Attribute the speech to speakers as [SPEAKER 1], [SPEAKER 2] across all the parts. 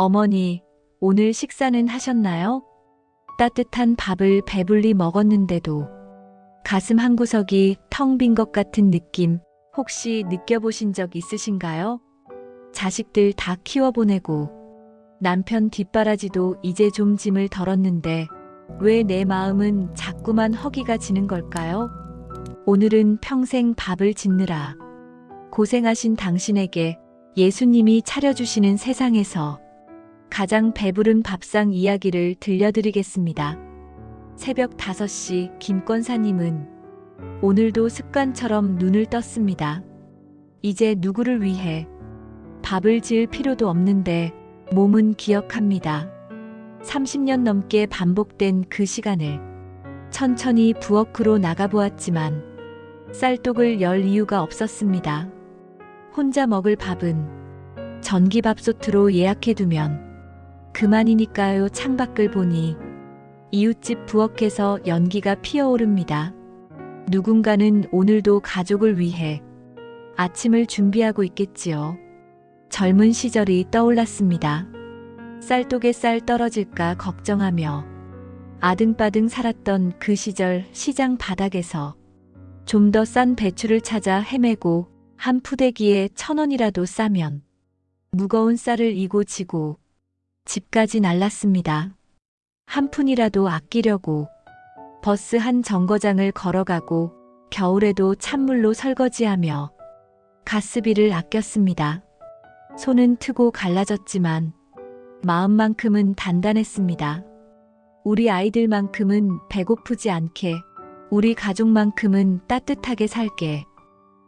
[SPEAKER 1] 어머니, 오늘 식사는 하셨나요? 따뜻한 밥을 배불리 먹었는데도 가슴 한 구석이 텅 빈 것 같은 느낌 혹시 느껴보신 적 있으신가요? 자식들 다 키워보내고 남편 뒷바라지도 이제 좀 짐을 덜었는데 왜 내 마음은 자꾸만 허기가 지는 걸까요? 오늘은 평생 밥을 짓느라 고생하신 당신에게 예수님이 차려주시는 세상에서 가장 배부른 밥상 이야기를 들려드리겠습니다. 새벽 5시 김권사님은 오늘도 습관처럼 눈을 떴습니다. 이제 누구를 위해 밥을 지을 필요도 없는데 몸은 기억합니다. 30년 넘게 반복된 그 시간을 천천히 부엌으로 나가보았지만 쌀독을 열 이유가 없었습니다. 혼자 먹을 밥은 전기밥솥으로 예약해두면 그만이니까요 창밖을 보니 이웃집 부엌에서 연기가 피어오릅니다. 누군가는 오늘도 가족을 위해 아침을 준비하고 있겠지요. 젊은 시절이 떠올랐습니다. 쌀독에 쌀 떨어질까 걱정하며 아등바등 살았던 그 시절 시장 바닥에서 좀 더 싼 배추를 찾아 헤매고 한 푸대기에 천 원이라도 싸면 무거운 쌀을 이고 지고 집까지 날랐습니다. 한 푼이라도 아끼려고 버스 한 정거장을 걸어가고 겨울에도 찬물로 설거지하며 가스비를 아꼈습니다. 손은 트고 갈라졌지만 마음만큼은 단단했습니다. 우리 아이들만큼은 배고프지 않게, 우리 가족만큼은 따뜻하게 살게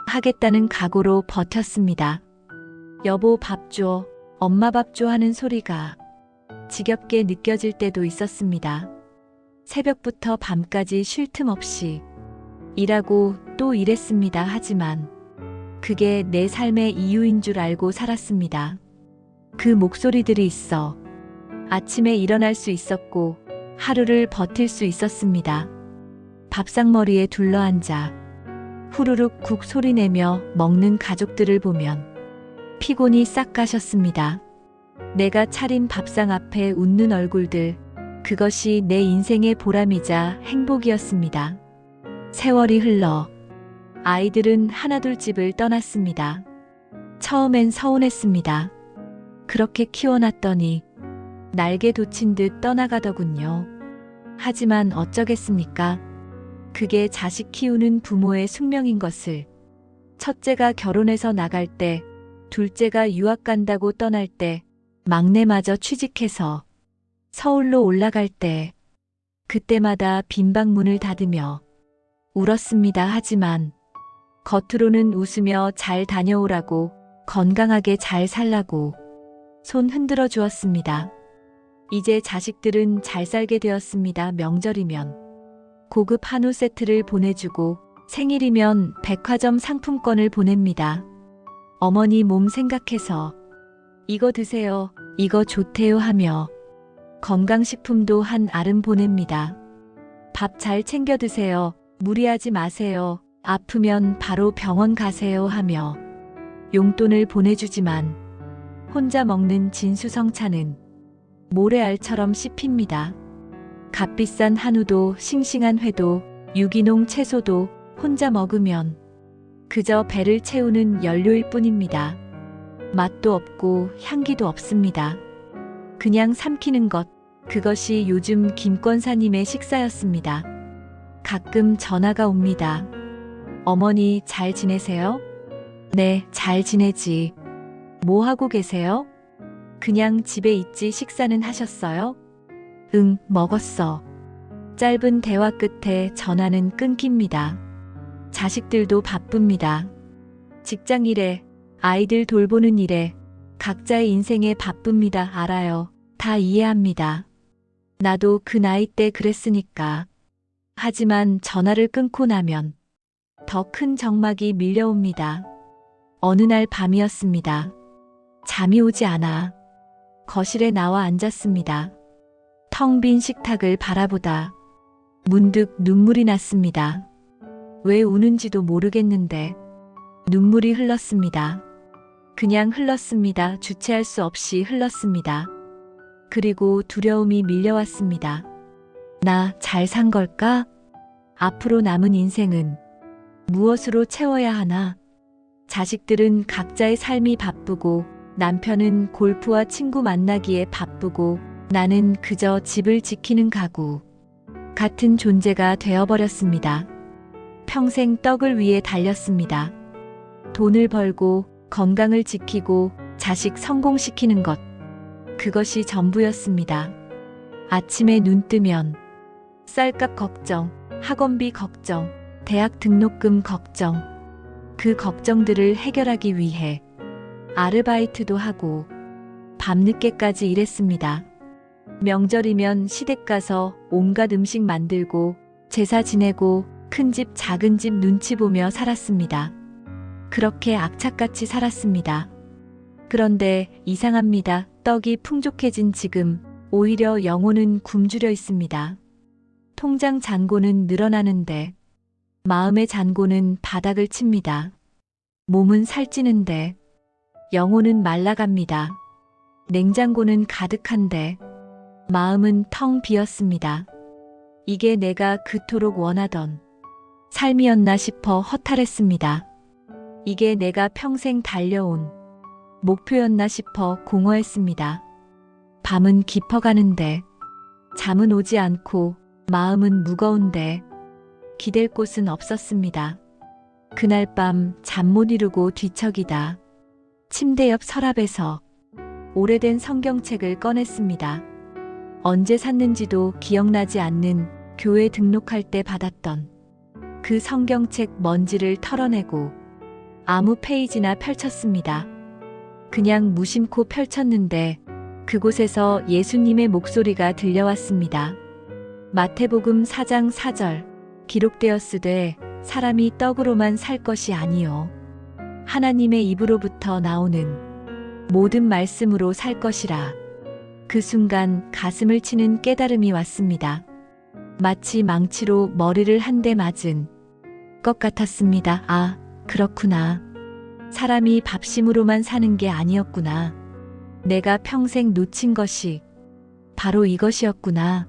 [SPEAKER 1] 하겠다는 각오로 버텼습니다. 여보 밥 줘, 엄마 밥 줘 하는 소리가 지겹게 느껴질 때도 있었습니다. 새벽부터 밤까지 쉴 틈 없이 일하고 또 일했습니다. 하지만 그게 내 삶의 이유인 줄 알고 살았습니다. 그 목소리들이 있어 아침에 일어날 수 있었고 하루를 버틸 수 있었습니다. 밥상머리에 둘러앉아 후루룩 국 소리 내며 먹는 가족들을 보면 피곤이 싹 가셨습니다. 내가 차린 밥상 앞에 웃는 얼굴들, 그것이 내 인생의 보람이자 행복이었습니다. 세월이 흘러 아이들은 하나둘 집을 떠났습니다. 처음엔 서운했습니다. 그렇게 키워놨더니 날개 돋친 듯 떠나가더군요. 하지만 어쩌겠습니까? 그게 자식 키우는 부모의 숙명인 것을 첫째가 결혼해서 나갈 때, 둘째가 유학 간다고 떠날 때, 막내마저 취직해서 서울로 올라갈 때, 그때마다 빈 방문을 닫으며 울었습니다. 하지만 겉으로는 웃으며 잘 다녀오라고 건강하게 잘 살라고 손 흔들어 주었습니다. 이제 자식들은 잘 살게 되었습니다. 명절이면 고급 한우 세트를 보내주고 생일이면 백화점 상품권을 보냅니다. 어머니 몸 생각해서 이거 드세요. 이거 좋대요 하며 건강식품도 한 알음 보냅니다. 밥 잘 챙겨 드세요. 무리하지 마세요. 아프면 바로 병원 가세요 하며 용돈을 보내주지만 혼자 먹는 진수성찬은 모래알처럼 씹힙니다. 값비싼 한우도 싱싱한 회도 유기농 채소도 혼자 먹으면 그저 배를 채우는 연료일 뿐입니다. 맛도 없고 향기도 없습니다. 그냥 삼키는 것, 그것이 요즘 김권사님의 식사였습니다. 가끔 전화가 옵니다. 어머니 잘 지내세요? 네, 잘 지내지. 뭐 하고 계세요? 그냥 집에 있지 식사는 하셨어요? 응, 먹었어. 짧은 대화 끝에 전화는 끊깁니다. 자식들도 바쁩니다. 직장 일에, 아이들 돌보는 일에, 각자의 인생에 바쁩니다. 알아요. 다 이해합니다. 나도 그 나이 때 그랬으니까. 하지만 전화를 끊고 나면 더 큰 정막이 밀려옵니다. 어느 날 밤이었습니다. 잠이 오지 않아. 거실에 나와 앉았습니다. 텅 빈 식탁을 바라보다 문득 눈물이 났습니다. 왜 우는지도 모르겠는데 눈물이 흘렀습니다. 그냥 흘렀습니다. 주체할 수 없이 흘렀습니다. 그리고 두려움이 밀려왔습니다. 나 잘 산 걸까? 앞으로 남은 인생은 무엇으로 채워야 하나? 자식들은 각자의 삶이 바쁘고 남편은 골프와 친구 만나기에 바쁘고 나는 그저 집을 지키는 가구. 같은 존재가 되어버렸습니다. 평생 떡을 위해 달렸습니다. 돈을 벌고 건강을 지키고 자식 성공시키는 것. 그것이 전부였습니다. 아침에 눈 뜨면 쌀값 걱정, 학원비 걱정, 대학 등록금 걱정. 그 걱정들을 해결하기 위해 아르바이트도 하고 밤늦게까지 일했습니다. 명절이면 시댁 가서 온갖 음식 만들고 제사 지내고 큰 집 작은 집 눈치 보며 살았습니다. 그렇게 악착같이 살았습니다. 그런데 이상합니다. 떡이 풍족해진 지금 오히려 영혼은 굶주려 있습니다. 통장 잔고는 늘어나는데 마음의 잔고는 바닥을 칩니다. 몸은 살찌는데 영혼은 말라갑니다. 냉장고는 가득한데 마음은 텅 비었습니다. 이게 내가 그토록 원하던 삶이었나 싶어 허탈했습니다. 이게 내가 평생 달려온 목표였나 싶어 공허했습니다. 밤은 깊어가는데 잠은 오지 않고 마음은 무거운데 기댈 곳은 없었습니다. 그날 밤 잠 못 이루고 뒤척이다. 침대 옆 서랍에서 오래된 성경책을 꺼냈습니다. 언제 샀는지도 기억나지 않는 교회 등록할 때 받았던 그 성경책 먼지를 털어내고 아무 페이지나 펼쳤습니다. 그냥 무심코 펼쳤는데 그곳에서 예수님의 목소리가 들려왔습니다. 마태복음 4장 4절 기록되었으되 사람이 떡으로만 살 것이 아니요 하나님의 입으로부터 나오는 모든 말씀으로 살 것이라. 그 순간 가슴을 치는 깨달음이 왔습니다. 마치 망치로 머리를 한 대 맞은 것 같았습니다. 아, 그렇구나. 사람이 밥심으로만 사는 게 아니었구나. 내가 평생 놓친 것이 바로 이것이었구나.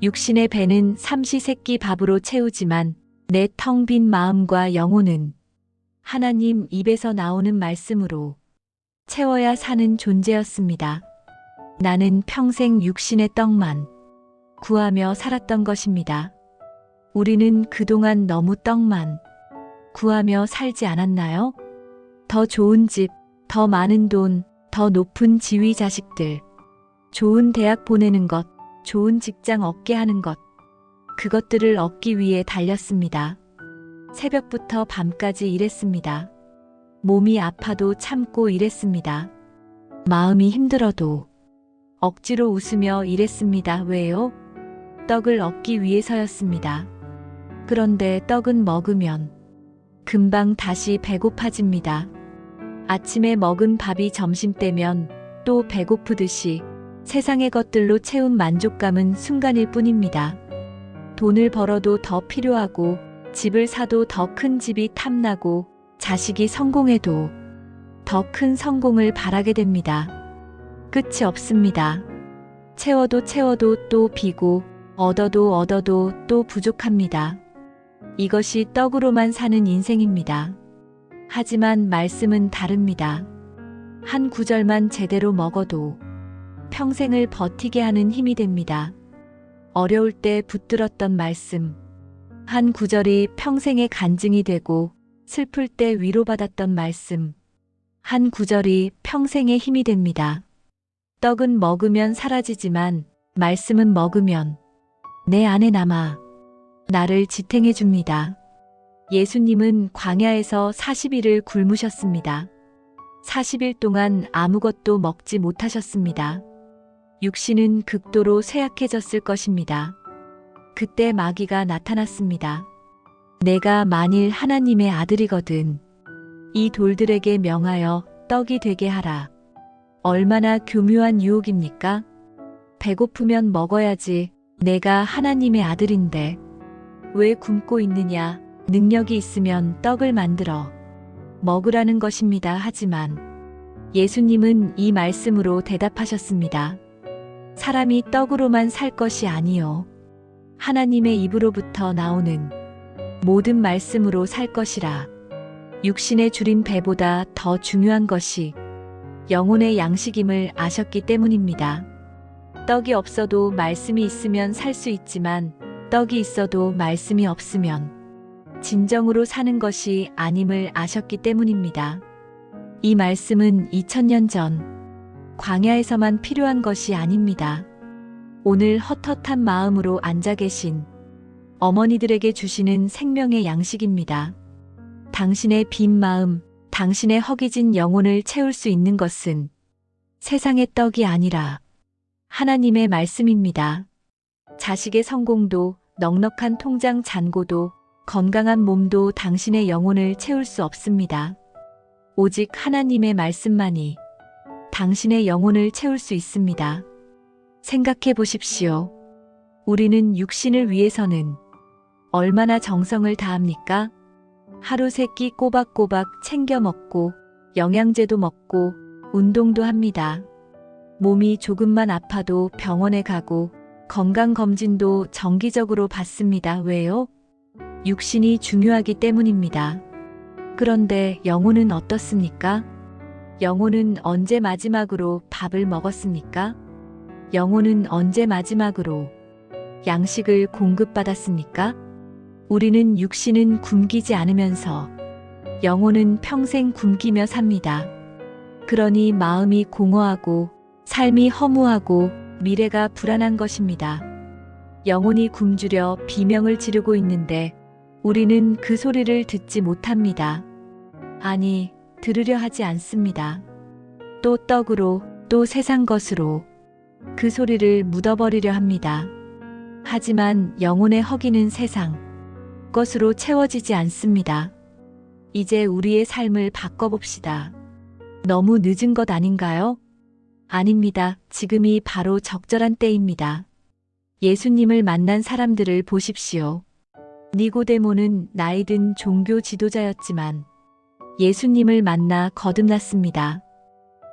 [SPEAKER 1] 육신의 배는 삼시세끼 밥으로 채우지만 내 텅 빈 마음과 영혼은 하나님 입에서 나오는 말씀으로 채워야 사는 존재였습니다. 나는 평생 육신의 떡만 구하며 살았던 것입니다. 우리는 그동안 너무 떡만 구하며 살지 않았나요? 더 좋은 집, 더 많은 돈, 더 높은 지위 자식들, 좋은 대학 보내는 것, 좋은 직장 얻게 하는 것, 그것들을 얻기 위해 달렸습니다. 새벽부터 밤까지 일했습니다. 몸이 아파도 참고 일했습니다. 마음이 힘들어도 억지로 웃으며 일했습니다. 왜요? 떡을 얻기 위해서였습니다. 그런데 떡은 먹으면 금방 다시 배고파집니다. 아침에 먹은 밥이 점심 때면 또 배고프듯이 세상의 것들로 채운 만족감은 순간일 뿐입니다. 돈을 벌어도 더 필요하고 집을 사도 더 큰 집이 탐나고 자식이 성공해도 더 큰 성공을 바라게 됩니다. 끝이 없습니다. 채워도 채워도 또 비고 얻어도 얻어도 또 부족합니다. 이것이 떡으로만 사는 인생입니다. 하지만 말씀은 다릅니다. 한 구절만 제대로 먹어도 평생을 버티게 하는 힘이 됩니다. 어려울 때 붙들었던 말씀. 한 구절이 평생의 간증이 되고 슬플 때 위로받았던 말씀. 한 구절이 평생의 힘이 됩니다. 떡은 먹으면 사라지지만 말씀은 먹으면 내 안에 남아 나를 지탱해 줍니다. 예수님은 광야에서 40일을 굶으셨습니다. 40일 동안 아무것도 먹지 못하셨습니다. 육신은 극도로 쇠약해졌을 것입니다. 그때 마귀가 나타났습니다. 내가 만일 하나님의 아들이거든. 이 돌들에게 명하여 떡이 되게 하라. 얼마나 교묘한 유혹입니까? 배고프면 먹어야지. 내가 하나님의 아들인데. 왜 굶고 있느냐? 능력이 있으면 떡을 만들어 먹으라는 것입니다. 하지만 예수님은 이 말씀으로 대답하셨습니다. 사람이 떡으로만 살 것이 아니요. 하나님의 입으로부터 나오는 모든 말씀으로 살 것이라. 육신의 줄인 배보다 더 중요한 것이 영혼의 양식임을 아셨기 때문입니다. 떡이 없어도 말씀이 있으면 살 수 있지만 떡이 있어도 말씀이 없으면 진정으로 사는 것이 아님을 아셨기 때문입니다. 이 말씀은 2000년 전 광야에서만 필요한 것이 아닙니다. 오늘 헛헛한 마음으로 앉아 계신 어머니들에게 주시는 생명의 양식입니다. 당신의 빈 마음, 당신의 허기진 영혼을 채울 수 있는 것은 세상의 떡이 아니라 하나님의 말씀입니다. 자식의 성공도 넉넉한 통장 잔고도 건강한 몸도 당신의 영혼을 채울 수 없습니다. 오직 하나님의 말씀만이 당신의 영혼을 채울 수 있습니다. 생각해 보십시오. 우리는 육신을 위해서는 얼마나 정성을 다합니까? 하루 세 끼 꼬박꼬박 챙겨 먹고 영양제도 먹고 운동도 합니다. 몸이 조금만 아파도 병원에 가고 건강검진도 정기적으로 받습니다. 왜요? 육신이 중요하기 때문입니다. 그런데 영혼은 어떻습니까? 영혼은 언제 마지막으로 밥을 먹었습니까? 영혼은 언제 마지막으로 양식을 공급받았습니까? 우리는 육신은 굶기지 않으면서 영혼은 평생 굶기며 삽니다. 그러니 마음이 공허하고 삶이 허무하고 미래가 불안한 것입니다. 영혼이 굶주려 비명을 지르고 있는데 우리는 그 소리를 듣지 못합니다. 아니, 들으려 하지 않습니다. 또 떡으로, 또 세상 것으로 그 소리를 묻어버리려 합니다. 하지만 영혼의 허기는 세상 것으로 채워지지 않습니다. 이제 우리의 삶을 바꿔봅시다. 너무 늦은 것 아닌가요? 아닙니다. 지금이 바로 적절한 때입니다. 예수님을 만난 사람들을 보십시오. 니고데모는 나이든 종교 지도자였지만 예수님을 만나 거듭났습니다.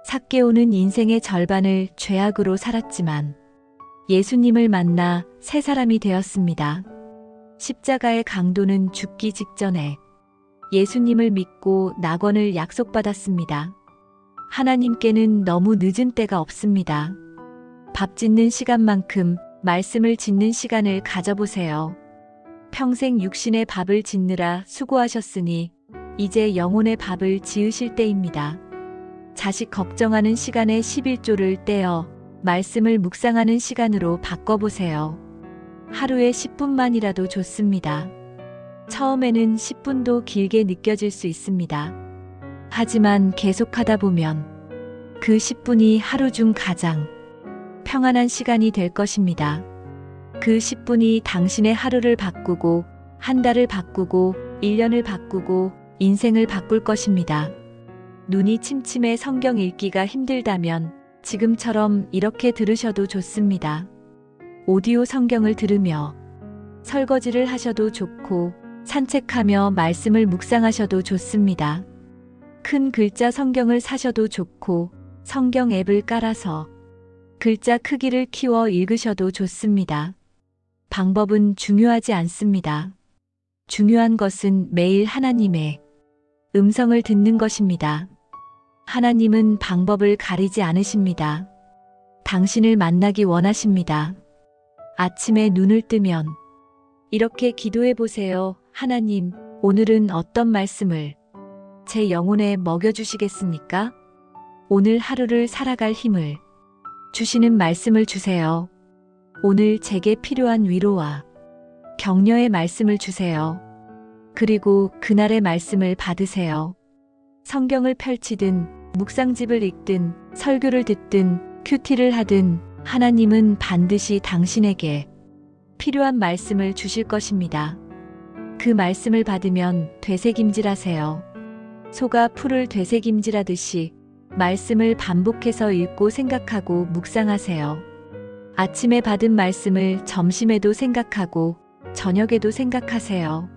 [SPEAKER 1] 삭개오는 인생의 절반을 죄악으로 살았지만 예수님을 만나 새 사람이 되었습니다. 십자가의 강도는 죽기 직전에 예수님을 믿고 낙원을 약속받았습니다. 하나님께는 너무 늦은 때가 없습니다. 밥 짓는 시간만큼 말씀을 짓는 시간을 가져보세요. 평생 육신의 밥을 짓느라 수고하셨으니 이제 영혼의 밥을 지으실 때입니다. 자식 걱정하는 시간에 11조를 떼어 말씀을 묵상하는 시간으로 바꿔보세요. 하루에 10분만이라도 좋습니다. 처음에는 10분도 길게 느껴질 수 있습니다. 하지만 계속하다 보면 그 10분이 하루 중 가장 평안한 시간이 될 것입니다. 그 10분이 당신의 하루를 바꾸고 한 달을 바꾸고 1년을 바꾸고 인생을 바꿀 것입니다. 눈이 침침해 성경 읽기가 힘들다면 지금처럼 이렇게 들으셔도 좋습니다. 오디오 성경을 들으며 설거지를 하셔도 좋고 산책하며 말씀을 묵상하셔도 좋습니다. 큰 글자 성경을 사셔도 좋고 성경 앱을 깔아서 글자 크기를 키워 읽으셔도 좋습니다. 방법은 중요하지 않습니다. 중요한 것은 매일 하나님의 음성을 듣는 것입니다. 하나님은 방법을 가리지 않으십니다. 당신을 만나기 원하십니다. 아침에 눈을 뜨면 이렇게 기도해 보세요. 하나님, 오늘은 어떤 말씀을 제 영혼에 먹여주시겠습니까? 오늘 하루를 살아갈 힘을 주시는 말씀을 주세요. 오늘 제게 필요한 위로와 격려의 말씀을 주세요. 그리고 그날의 말씀을 받으세요. 성경을 펼치든, 묵상집을 읽든, 설교를 듣든, 큐티를 하든, 하나님은 반드시 당신에게 필요한 말씀을 주실 것입니다. 그 말씀을 받으면 되새김질하세요. 소가 풀을 되새김질하듯이 말씀을 반복해서 읽고 생각하고 묵상하세요. 아침에 받은 말씀을 점심에도 생각하고 저녁에도 생각하세요.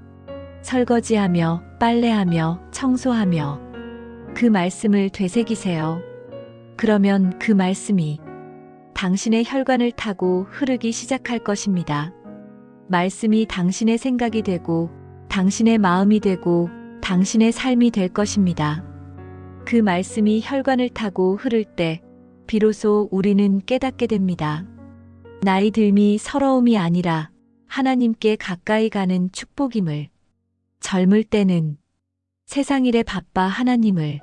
[SPEAKER 1] 설거지하며 빨래하며 청소하며 그 말씀을 되새기세요. 그러면 그 말씀이 당신의 혈관을 타고 흐르기 시작할 것입니다. 말씀이 당신의 생각이 되고 당신의 마음이 되고 당신의 삶이 될 것입니다. 그 말씀이 혈관을 타고 흐를 때 비로소 우리는 깨닫게 됩니다. 나이 들미 서러움이 아니라 하나님께 가까이 가는 축복임을 젊을 때는 세상 일에 바빠 하나님을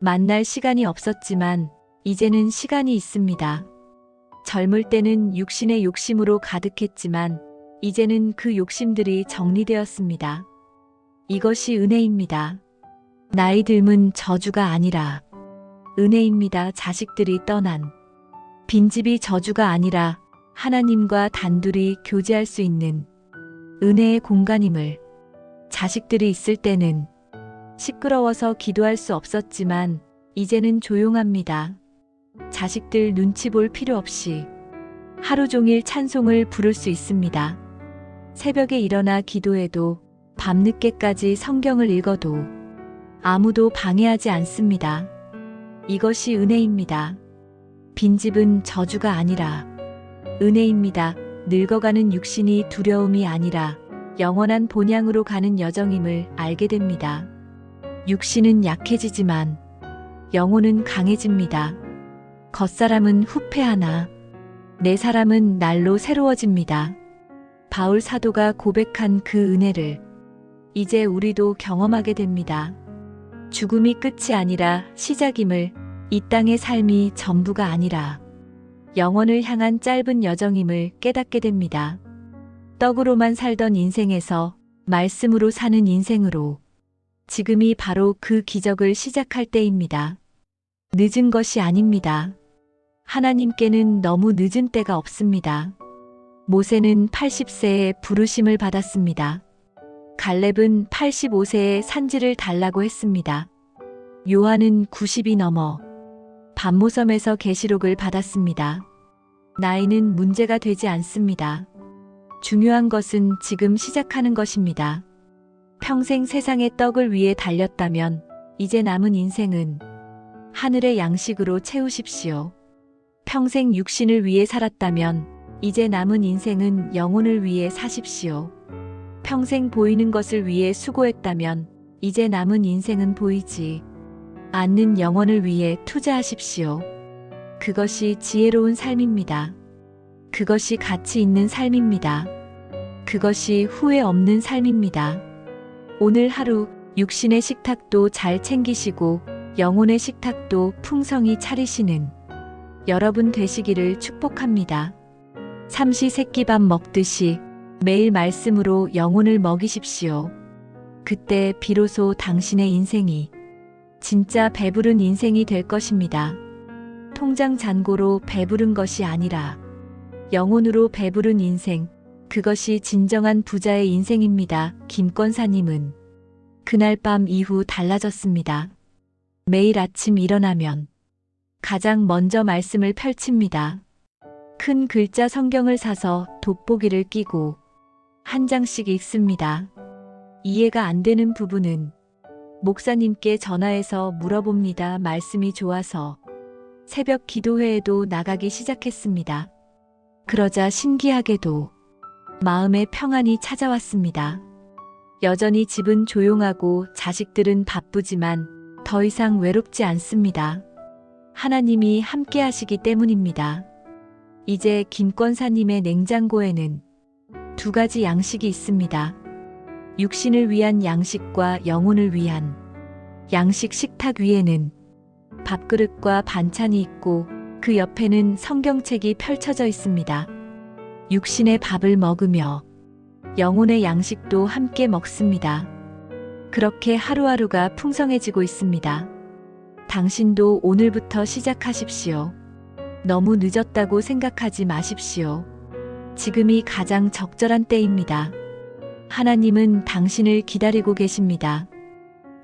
[SPEAKER 1] 만날 시간이 없었지만 이제는 시간이 있습니다. 젊을 때는 육신의 욕심으로 가득했지만 이제는 그 욕심들이 정리되었습니다. 이것이 은혜입니다. 나이 들면 저주가 아니라 은혜입니다. 자식들이 떠난 빈집이 저주가 아니라 하나님과 단둘이 교제할 수 있는 은혜의 공간임을 자식들이 있을 때는 시끄러워서 기도할 수 없었지만 이제는 조용합니다. 자식들 눈치 볼 필요 없이 하루 종일 찬송을 부를 수 있습니다. 새벽에 일어나 기도해도 밤늦게까지 성경을 읽어도 아무도 방해하지 않습니다. 이것이 은혜입니다. 빈집은 저주가 아니라 은혜입니다. 늙어가는 육신이 두려움이 아니라 영원한 본향으로 가는 여정임을 알게 됩니다. 육신은 약해지지만 영혼은 강해집니다. 겉사람은 후패하나 내 사람은 날로 새로워집니다. 바울 사도가 고백한 그 은혜를 이제 우리도 경험하게 됩니다. 죽음이 끝이 아니라 시작임을 이 땅의 삶이 전부가 아니라 영원을 향한 짧은 여정임을 깨닫게 됩니다. 떡으로만 살던 인생에서 말씀으로 사는 인생으로 지금이 바로 그 기적을 시작할 때입니다. 늦은 것이 아닙니다. 하나님께는 너무 늦은 때가 없습니다. 모세는 80세에 부르심을 받았습니다. 갈렙은 85세에 산지를 달라고 했습니다. 요한은 90이 넘어 반모섬에서 계시록을 받았습니다. 나이는 문제가 되지 않습니다. 중요한 것은 지금 시작하는 것입니다. 평생 세상의 떡을 위해 달렸다면 이제 남은 인생은 하늘의 양식으로 채우십시오. 평생 육신을 위해 살았다면 이제 남은 인생은 영혼을 위해 사십시오. 평생 보이는 것을 위해 수고했다면 이제 남은 인생은 보이지 않는 영혼을 위해 투자하십시오. 그것이 지혜로운 삶입니다. 그것이 가치 있는 삶입니다. 그것이 후회 없는 삶입니다. 오늘 하루 육신의 식탁도 잘 챙기시고 영혼의 식탁도 풍성히 차리시는 여러분 되시기를 축복합니다. 삼시세끼밥 먹듯이 매일 말씀으로 영혼을 먹이십시오. 그때 비로소 당신의 인생이 진짜 배부른 인생이 될 것입니다. 통장 잔고로 배부른 것이 아니라 영혼으로 배부른 인생, 그것이 진정한 부자의 인생입니다. 김권사님은 그날 밤 이후 달라졌습니다. 매일 아침 일어나면 가장 먼저 말씀을 펼칩니다. 큰 글자 성경을 사서 돋보기를 끼고 한 장씩 읽습니다. 이해가 안 되는 부분은 목사님께 전화해서 물어봅니다. 말씀이 좋아서 새벽 기도회에도 나가기 시작했습니다. 그러자 신기하게도 마음의 평안이 찾아왔습니다. 여전히 집은 조용하고 자식들은 바쁘지만 더 이상 외롭지 않습니다. 하나님이 함께 하시기 때문입니다. 이제 김 권사님의 냉장고에는 두 가지 양식이 있습니다. 육신을 위한 양식과 영혼을 위한 양식 식탁 위에는 밥그릇과 반찬이 있고 그 옆에는 성경책이 펼쳐져 있습니다. 육신의 밥을 먹으며 영혼의 양식도 함께 먹습니다. 그렇게 하루하루가 풍성해지고 있습니다. 당신도 오늘부터 시작하십시오. 너무 늦었다고 생각하지 마십시오. 지금이 가장 적절한 때입니다. 하나님은 당신을 기다리고 계십니다.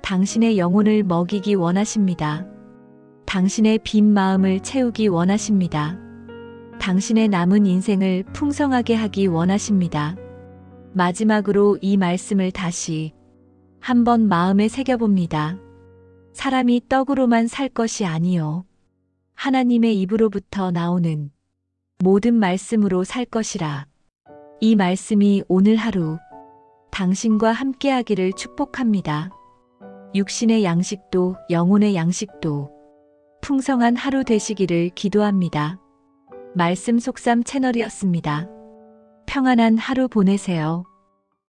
[SPEAKER 1] 당신의 영혼을 먹이기 원하십니다. 당신의 빈 마음을 채우기 원하십니다. 당신의 남은 인생을 풍성하게 하기 원하십니다. 마지막으로 이 말씀을 다시 한번 마음에 새겨봅니다. 사람이 떡으로만 살 것이 아니요. 하나님의 입으로부터 나오는 모든 말씀으로 살 것이라. 이 말씀이 오늘 하루 당신과 함께하기를 축복합니다. 육신의 양식도 영혼의 양식도 풍성한 하루 되시기를 기도합니다. 말씀 속삼 채널이었습니다. 평안한 하루 보내세요.